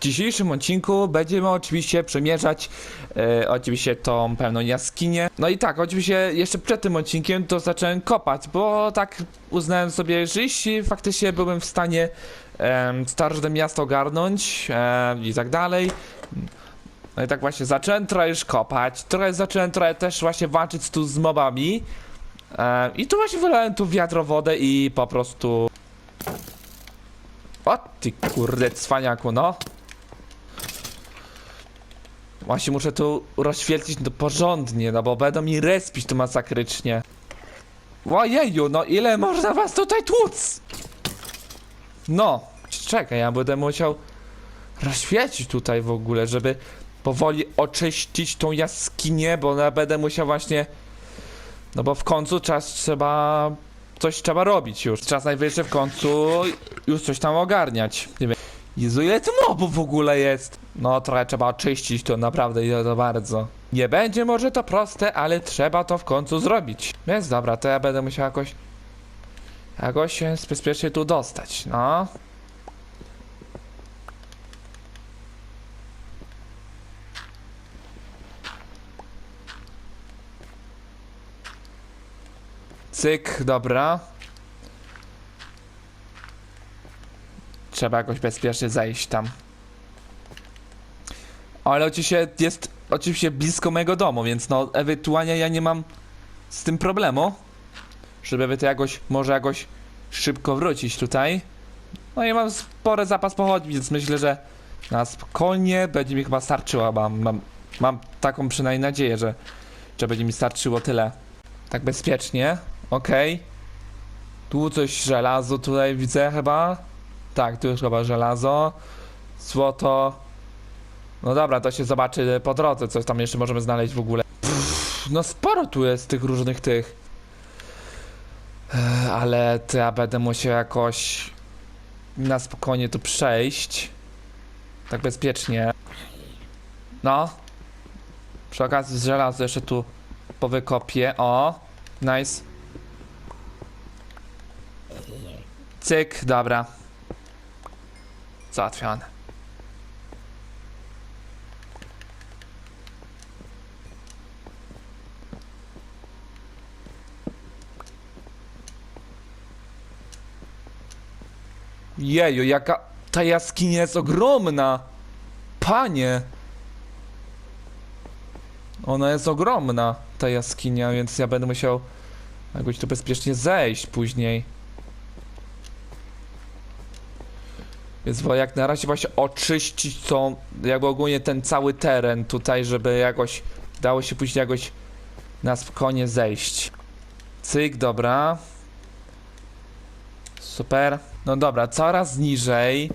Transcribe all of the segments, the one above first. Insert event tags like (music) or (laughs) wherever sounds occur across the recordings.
dzisiejszym odcinku będziemy oczywiście przemierzać e, oczywiście tą pełną jaskinię. No i tak, oczywiście jeszcze przed tym odcinkiem to zacząłem kopać, bo tak uznałem sobie, że jeśli faktycznie byłem w stanie em, starożytne miasto ogarnąć em, i tak dalej. No i tak właśnie zacząłem trochę już kopać, trochę zacząłem trochę też właśnie walczyć tu z mobami. Em, I tu właśnie wylałem tu wiadro wodę i po prostu... O ty kurde cwaniaku, no. Właśnie muszę tu rozświetlić to porządnie, no bo będą mi respić tu masakrycznie. Ojeju, no ile można was tutaj tłuc? No, czekaj, ja będę musiał rozświecić tutaj w ogóle, żeby powoli oczyścić tą jaskinię, bo ja będę musiał właśnie... No bo w końcu czas trzeba... Coś trzeba robić już. Czas najwyższy w końcu już coś tam ogarniać. Nie wiem. Jezu, ile tu mobów w ogóle jest? No, trochę trzeba oczyścić to naprawdę i to bardzo. Nie będzie może to proste, ale trzeba to w końcu zrobić. Więc dobra, to ja będę musiał jakoś... Jakoś się bezpiecznie tu dostać, no. Cyk, dobra. Trzeba jakoś bezpiecznie zejść tam. Ale oczywiście jest oczywiście blisko mojego domu, więc no ewentualnie ja nie mam z tym problemu. Żeby to jakoś, może jakoś szybko wrócić tutaj. No i mam spory zapas pochodni, więc myślę, że na spokojnie będzie mi chyba starczyło. Mam, mam, mam taką przynajmniej nadzieję, że, że będzie mi starczyło tyle. Tak bezpiecznie. Okej. Tu coś żelazo tutaj widzę chyba. Tak, tu już chyba żelazo. Złoto. No dobra, to się zobaczy po drodze, coś tam jeszcze możemy znaleźć w ogóle. Pff, no sporo tu jest tych różnych tych. Ale to ja będę musiał jakoś na spokojnie tu przejść. Tak bezpiecznie. No. Przy okazji z żelazo jeszcze tu powykopię. O. Nice. Cyk, dobra. Załatwione. Jeju, jaka ta jaskinia jest ogromna! Panie! Ona jest ogromna, ta jaskinia, więc ja będę musiał jakoś tu bezpiecznie zejść później. Więc jak na razie właśnie oczyścić tą, jakby ogólnie ten cały teren tutaj, żeby jakoś dało się później jakoś na spokojnie zejść. Cyk, dobra. Super. No dobra, coraz niżej.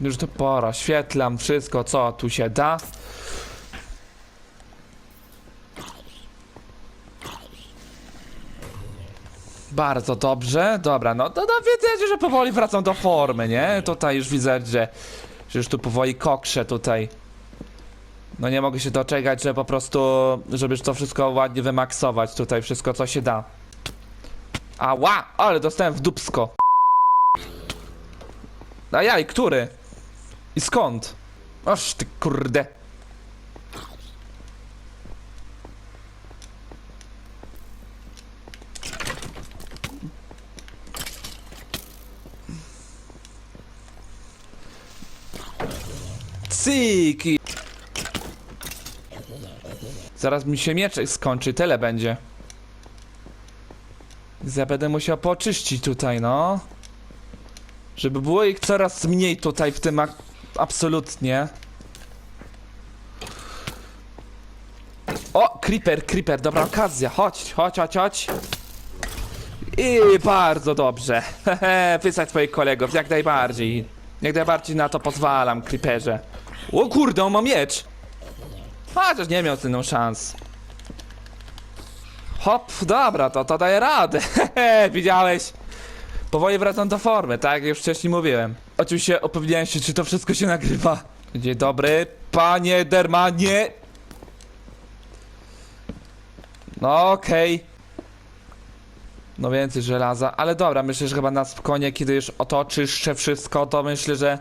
Już to pora, świetlam wszystko, co tu się da. Bardzo dobrze, dobra, no to no, widzę, że powoli wracam do formy, nie? Tutaj już widzę, że, że już tu powoli kokrzę tutaj. No nie mogę się doczekać, że po prostu, żeby to wszystko ładnie wymaksować tutaj, wszystko co się da. Ała, ale dostałem w dupsko. A jaj, który? I skąd? Oż ty kurde. Zaraz mi się mieczek skończy, tyle będzie. Ja będę musiał poczyścić tutaj, no. Żeby było ich coraz mniej tutaj w tym absolutnie. O, creeper, creeper, dobra okazja, chodź, chodź, chodź, chodź. I bardzo dobrze. (laughs) Hehe, wysłać swoich kolegów, jak najbardziej. Jak najbardziej na to pozwalam, creeperze. O kurde, on ma miecz. Chociaż nie miał inną szans. Hop, dobra, to, to daje radę. (laughs) Widziałeś? Powoli wracam do formy, tak jak już wcześniej mówiłem. Oczywiście opowiedziałem się, czy to wszystko się nagrywa. Dzień dobry, panie Dermanie. No okej. No więcej żelaza, ale dobra, myślę, że chyba na spokojnie, kiedy już otoczysz wszystko, to myślę, że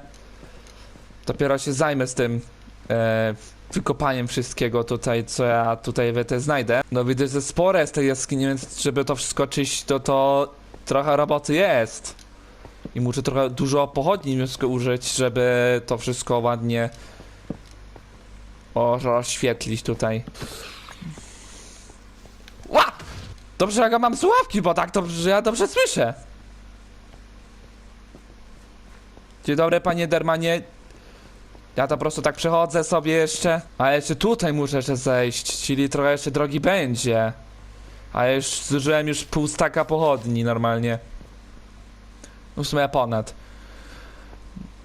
dopiero się zajmę z tym e, wykopaniem wszystkiego tutaj, co ja tutaj te znajdę. No widzę, że spore jest tej jaskini, więc żeby to wszystko czyścić, to to trochę roboty jest. I muszę trochę dużo pochodni użyć, żeby to wszystko ładnie rozświetlić tutaj. Ła! Dobrze, jak ja mam słuchawki, bo tak dobrze, ja dobrze słyszę. Dzień dobry, panie Dermanie. Ja to po prostu tak przechodzę sobie jeszcze. A jeszcze tutaj muszę jeszcze zejść, czyli trochę jeszcze drogi będzie. A już zużyłem już pół staka pochodni normalnie. No w sumie ponad.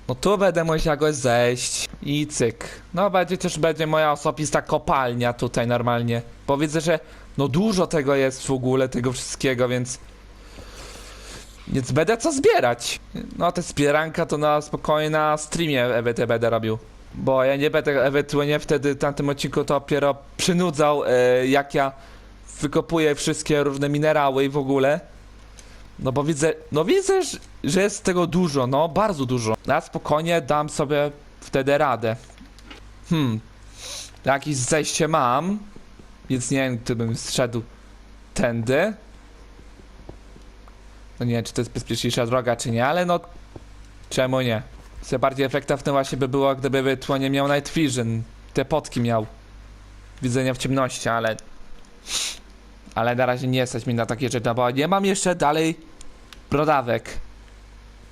No tu będę musiał jakoś zejść i cyk. No będzie też będzie moja osobista kopalnia tutaj normalnie. Bo widzę, że no dużo tego jest w ogóle, tego wszystkiego, więc... Więc będę co zbierać. No te zbieranka to na spokojnie na streamie EWT będę robił. Bo ja nie będę ewentualnie wtedy w tamtym odcinku to dopiero przynudzał, e, jak ja wykopuję wszystkie różne minerały i w ogóle. No bo widzę, no widzę, że- że jest tego dużo, no bardzo dużo. Na spokojnie dam sobie wtedy radę. Hmm. Jakieś zejście mam, więc nie wiem, gdybym zszedł tędy. No nie wiem, czy to jest bezpieczniejsza droga, czy nie, ale no czemu nie? Co bardziej efektywne właśnie by było, gdyby ewentualnie miał Night Vision. Te potki miał. Widzenia w ciemności, ale... Ale na razie nie stać mi na takie rzeczy, no bo nie mam jeszcze dalej brodawek.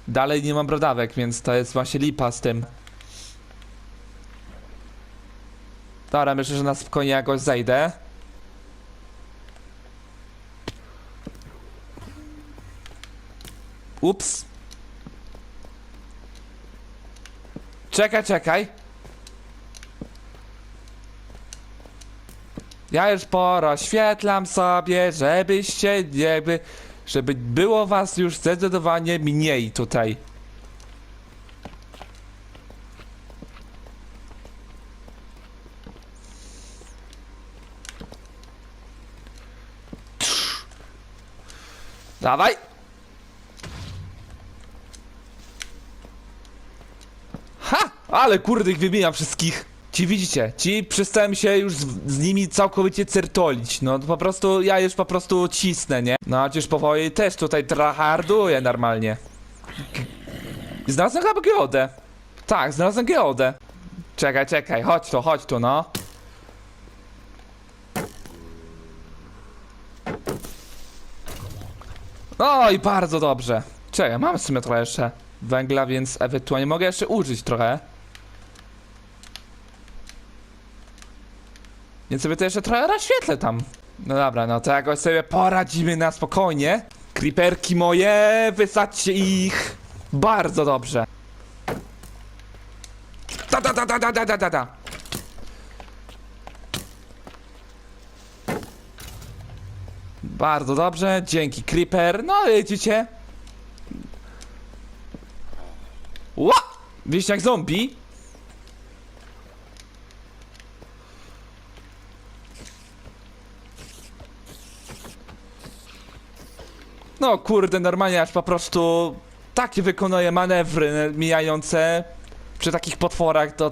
Dalej nie mam brodawek, więc to jest właśnie lipa z tym. Dobra, myślę, że na spokojnie jakoś zejdę. Ups. Czekaj, czekaj. Ja już porozświetlam sobie, żebyście jakby, żeby było was już zdecydowanie mniej tutaj. Dawaj! Ale kurde ich wymieniam wszystkich. Ci widzicie, ci przestałem się już z, z nimi całkowicie certolić. No to po prostu, ja już po prostu cisnę, nie? No już powoli też tutaj traharduję normalnie. Znalazłem chyba geodę. Tak, znalazłem geodę. Czekaj, czekaj, chodź tu, chodź tu, no. No i bardzo dobrze. Czekaj, mam w sumie trochę jeszcze węgla, więc ewentualnie mogę jeszcze użyć trochę. Więc sobie to jeszcze trochę rozświetlę tam. No dobra, no to jakoś sobie poradzimy na spokojnie. Creeperki moje, wysadźcie ich. Bardzo dobrze. Da da da da da da da da da. Bardzo dobrze, dzięki Creeper. No widzicie. Ła! Wieśniak zombie. No kurde, normalnie aż po prostu takie wykonuje manewry mijające przy takich potworach to...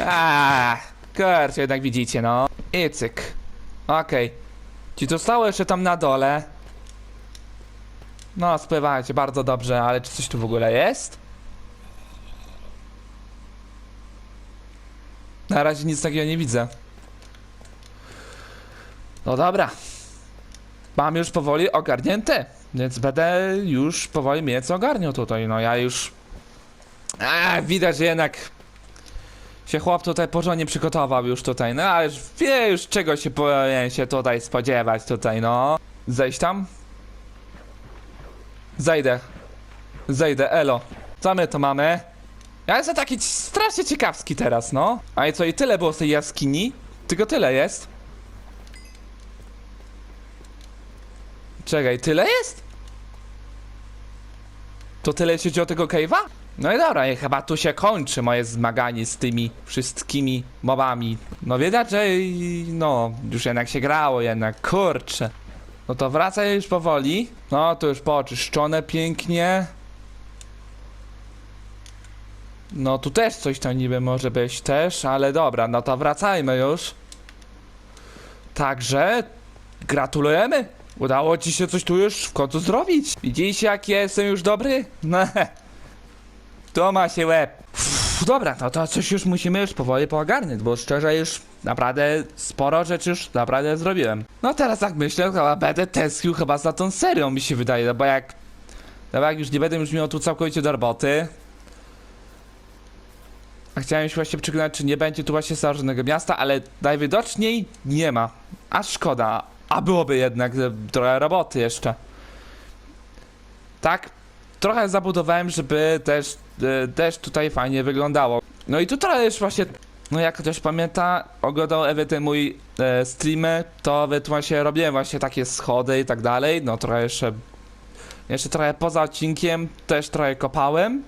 Aaaa, kurczę, jednak widzicie, no. I cyk. Okej. Ci zostało jeszcze tam na dole. No, spływajcie, bardzo dobrze, ale czy coś tu w ogóle jest? Na razie nic takiego nie widzę. No dobra. Mam już powoli ogarnięte, więc będę już powoli mnie co ogarniał tutaj. No ja już. A, widać, że jednak się chłop tutaj porządnie przygotował już tutaj. No ale już wie już czego się powinien się tutaj spodziewać tutaj, no. Zejść tam? Zejdę. Zejdę, elo. Co my to mamy? Ja jestem taki strasznie ciekawski teraz, no. A i co, i tyle było z tej jaskini? Tylko tyle jest? Czekaj, tyle jest? To tyle jeśli chodzi o tego cave'a? No i dobra, i chyba tu się kończy moje zmaganie z tymi wszystkimi mobami. No widać, że no, już jednak się grało jednak, kurczę. No to wracaj już powoli. No, to już poczyszczone pięknie. No tu też coś tam niby może być też, ale dobra, no to wracajmy już. Także gratulujemy. Udało ci się coś tu już w końcu zrobić. Widzicie jak ja jestem już dobry? (laughs) No. To ma się łeb. Dobra, no to coś już musimy już powoli poogarnąć, bo szczerze już naprawdę sporo rzeczy już naprawdę zrobiłem. No teraz tak myślę, chyba będę tęsknił chyba za tą serią mi się wydaje, no bo jak... No bo jak już nie będę już miał tu całkowicie do roboty, a chciałem się właśnie przekonać, czy nie będzie tu właśnie starożytnego miasta, ale najwidoczniej nie ma. A szkoda. A byłoby jednak e, trochę roboty jeszcze. Tak, trochę zabudowałem, żeby też, e, też tutaj fajnie wyglądało. No i tu trochę już właśnie, no jak ktoś pamięta, oglądał Ewy te mój e, streamy, to właśnie robiłem właśnie takie schody i tak dalej. No trochę jeszcze, jeszcze trochę poza odcinkiem też trochę kopałem.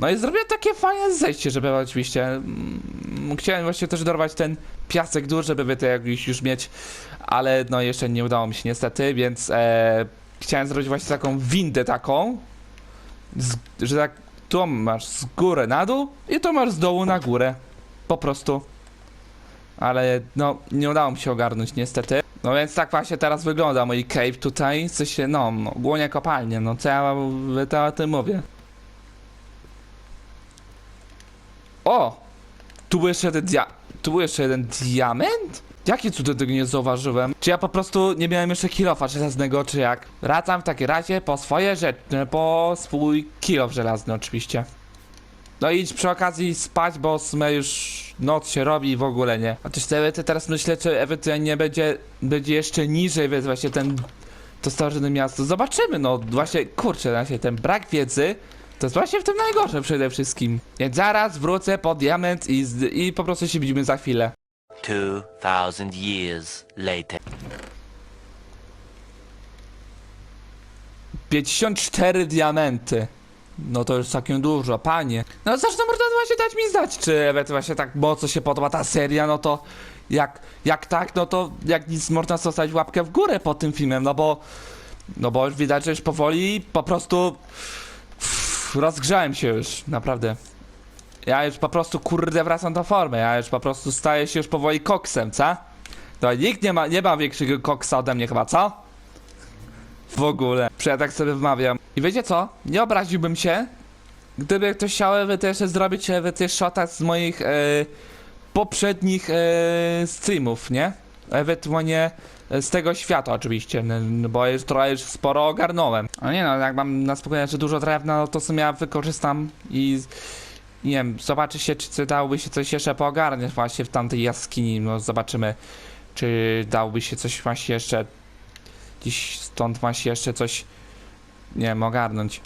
No i zrobiłem takie fajne zejście, żeby oczywiście. Mm, chciałem właśnie też dorwać ten piasek dur, żeby to jakiś już mieć, ale no jeszcze nie udało mi się niestety, więc e, chciałem zrobić właśnie taką windę taką, z, że tak tu masz z góry na dół i tu masz z dołu na górę. Po prostu. Ale no, nie udało mi się ogarnąć niestety. No więc tak właśnie teraz wygląda mój cave tutaj. W sensie, no, ogólnie kopalnie, no co ja to o tym mówię. O! Tu był jeszcze jeden dia... Tu był jeszcze jeden diament? Jakie cudem tego nie zauważyłem? Czy ja po prostu nie miałem jeszcze kilofa żelaznego, czy jak? Wracam w takim razie po swoje rzeczy, po swój kilof żelazny oczywiście. No idź przy okazji spać, bo w sumie już noc się robi i w ogóle nie. A też te, te teraz myślę, czy ewentualnie będzie, będzie jeszcze niżej, więc właśnie ten to starożytne miasto. Zobaczymy, no właśnie, kurczę, właśnie ten brak wiedzy to jest właśnie w tym najgorsze przede wszystkim. Więc zaraz wrócę po diament i, z, i po prostu się widzimy za chwilę. 2000 years later. 54 diamenty. No to już całkiem dużo, panie. No zresztą można właśnie dać mi znać, czy ewentualnie właśnie tak mocno się podoba ta seria, no to jak, jak tak, no to jak nic można zostawić łapkę w górę pod tym filmem, no bo no bo już widać, że już powoli po prostu Rozgrzałem się już, naprawdę. Ja już po prostu kurde wracam do formy, ja już po prostu staję się już powoli koksem, co? To nikt nie ma, nie ma większego koksa ode mnie chyba, co? W ogóle. Że ja tak sobie wmawiam. I wiecie co? Nie obraziłbym się, gdyby ktoś chciał ewy też zrobić ewy też shota z moich e, poprzednich e, streamów, nie? Ewentualnie e, z tego świata oczywiście, no, no bo już trochę już sporo ogarnąłem. A nie no, jak mam na spokojnie że dużo drewna, no to sobie ja wykorzystam i nie wiem, zobaczy się, czy dałoby się coś jeszcze poogarniać właśnie w tamtej jaskini, no zobaczymy, czy dałoby się coś właśnie jeszcze gdzieś stąd właśnie jeszcze coś, nie wiem, ogarnąć.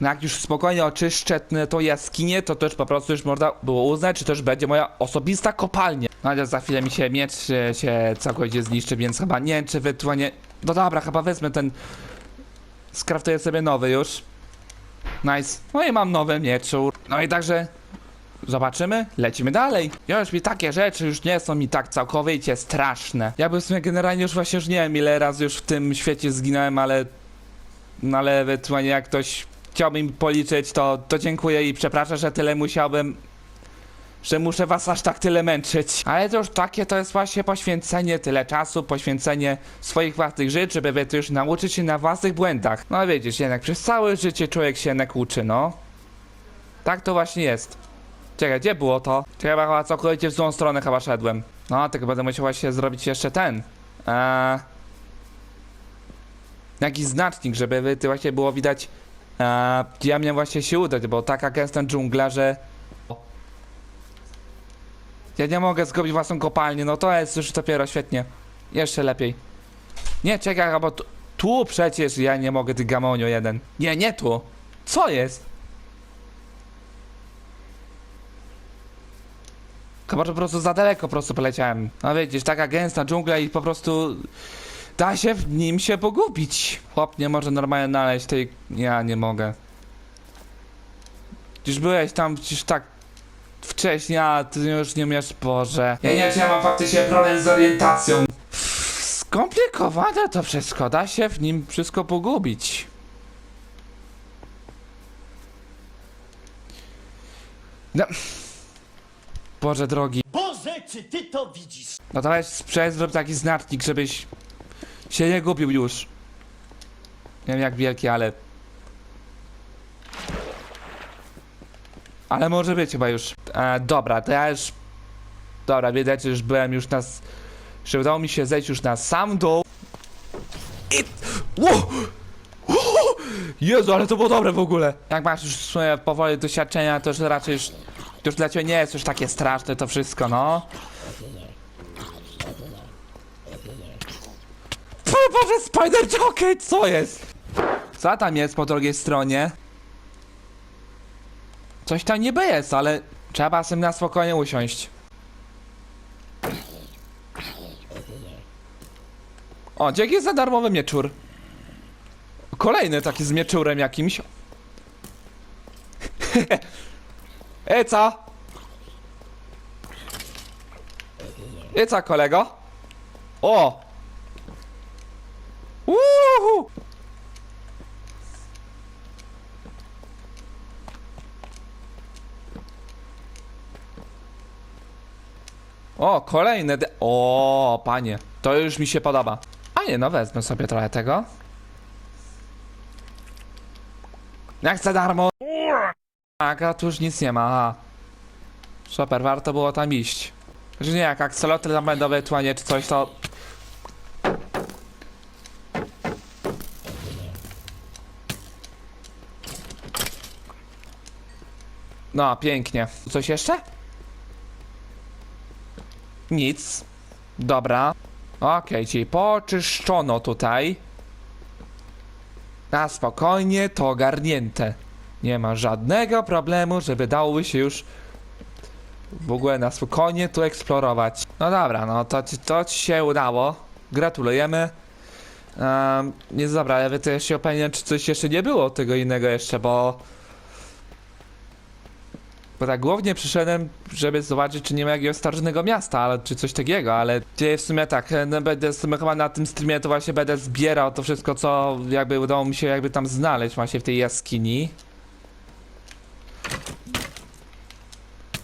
No jak już spokojnie oczyszczę t- tą jaskinię, to też po prostu już można było uznać, czy też będzie moja osobista kopalnia. No ale za chwilę mi się miecz się, się całkowicie zniszczy, więc chyba nie czy ewentualnie... No dobra, chyba wezmę ten... Skraftuję sobie nowy już. Nice. No i mam nowy mieczur. No i także... Zobaczymy, lecimy dalej. Już mi takie rzeczy już nie są mi tak całkowicie straszne. Ja bym w sumie generalnie już właśnie już nie wiem ile razy już w tym świecie zginąłem, ale... No ale ewentualnie jak ktoś chciałby mi policzyć, to, to dziękuję i przepraszam, że tyle musiałbym... Że muszę was aż tak tyle męczyć. Ale to już takie to jest właśnie poświęcenie tyle czasu, poświęcenie swoich własnych żyć, żeby wy już nauczyć się na własnych błędach. No widzisz, jednak przez całe życie człowiek się jednak uczy, no. Tak to właśnie jest. Czekaj, gdzie było to? Czekaj, chyba całkowicie w złą stronę chyba szedłem. No, tylko będę musiał właśnie zrobić jeszcze ten. Eee... Jakiś znacznik, żeby ty właśnie było widać, gdzie ja miałem właśnie się udać, bo taka gęsta dżungla, że... Ja nie mogę zgubić własną kopalnię, no to jest już dopiero świetnie. Jeszcze lepiej. Nie, czekaj, bo tu, tu przecież ja nie mogę, ty gamonio jeden. Nie, nie tu. Co jest? Chyba, po prostu za daleko po prostu poleciałem. No widzisz, taka gęsta dżungla i po prostu da się w nim się pogubić. Chłop nie może normalnie znaleźć tej... Ja nie mogę. Już byłeś tam gdzieś tak wcześniej, a ty już nie umiesz, Boże. Ja nie wiem, czy ja mam faktycznie problem z orientacją. Skomplikowane to wszystko, da się w nim wszystko pogubić. No. Boże drogi. Boże, czy ty to widzisz? No to weź sprzedaj, zrób taki znacznik, żebyś się nie gubił już. Nie wiem jak wielki, ale... Ale może być chyba już. E, dobra, to ja już... Dobra, widać, że już byłem już na... Że udało mi się zejść już na sam dół. I... Ło! Jezu, ale to było dobre w ogóle. Jak masz już swoje powoli doświadczenia, to już raczej już... Już dla ciebie nie jest już takie straszne to wszystko, no. O Boże, Spider Jockey, co jest? Co tam jest po drugiej stronie? Coś tam niby jest, ale trzeba sobie na spokojnie usiąść. O, dzięki za darmowy mieczur. Kolejny taki z mieczurem jakimś. (laughs) E co? E kolego? O! Uhu! O, kolejne de- O, panie, to już mi się podoba. A nie, no wezmę sobie trochę tego. Jak za darmo. Tak, a tu już nic nie ma, aha. Super, warto było tam iść. Że nie, jak akcelotry tam będą ewentualnie czy coś, to No, pięknie. Coś jeszcze? Nic. Dobra. Okej, czyli poczyszczono tutaj. Na spokojnie to ogarnięte. Nie ma żadnego problemu, żeby dałoby się już w ogóle na spokojnie tu eksplorować. No dobra, no to, to ci się udało. Gratulujemy. Um, nie dobra, ale to jeszcze upewniam, czy coś jeszcze nie było tego innego jeszcze, bo... Bo tak głównie przyszedłem, żeby zobaczyć, czy nie ma jakiegoś starożytnego miasta, ale, czy coś takiego, ale gdzie w sumie tak, no będę w sumie chyba na tym streamie to właśnie będę zbierał to wszystko, co jakby udało mi się jakby tam znaleźć właśnie w tej jaskini.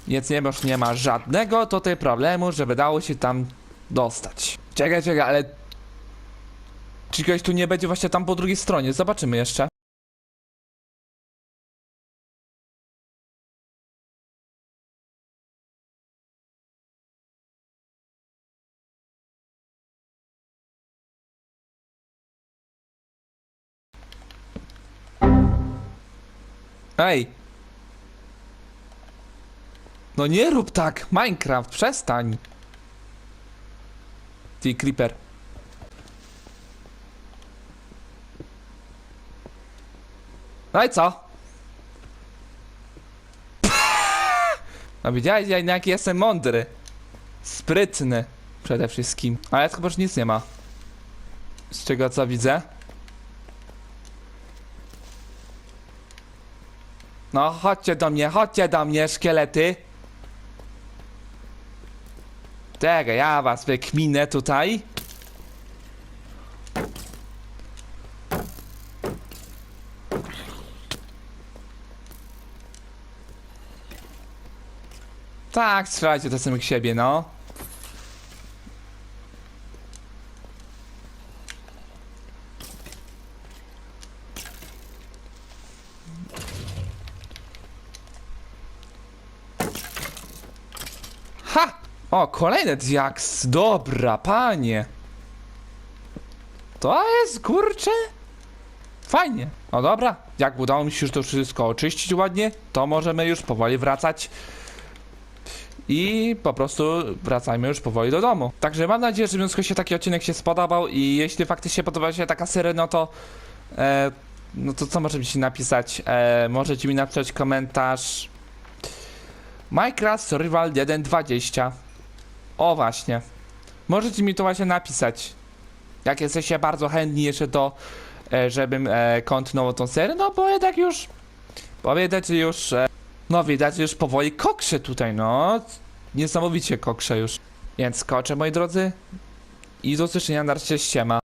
Więc nie, już nie ma żadnego tutaj problemu, żeby dało się tam dostać. Czekaj, czekaj, ale... Czy ktoś tu nie będzie właśnie tam po drugiej stronie? Zobaczymy jeszcze. Ej! No nie rób tak! Minecraft, przestań! Ty creeper. No i co? No widziałeś, ja- jaki jestem mądry. Sprytny. Przede wszystkim. Ale chyba już nic nie ma. Z czego co widzę? No, chodźcie do mnie, chodźcie do mnie, szkielety. Czekaj, ja was wykminę tutaj. Tak, strzelajcie do samych siebie, no. O, kolejny diaks. Dobra, panie. To jest, kurcze? Fajnie. No dobra, jak udało mi się już to wszystko oczyścić ładnie, to możemy już powoli wracać. I po prostu wracajmy już powoli do domu. Także mam nadzieję, że w związku się taki odcinek się spodobał i jeśli faktycznie podoba się taka seria, no to e, no to co możecie napisać? E, możecie mi napisać komentarz Minecraft Survival 1.20 O właśnie Możecie mi to właśnie napisać Jak jesteście bardzo chętni jeszcze do e, Żebym e, kontynuował tą serię No bo jednak już Bo widać już e, No widać już powoli koksze tutaj, no. Niesamowicie koksze już. Więc skoczę, moi drodzy. I do usłyszenia na razie ściema.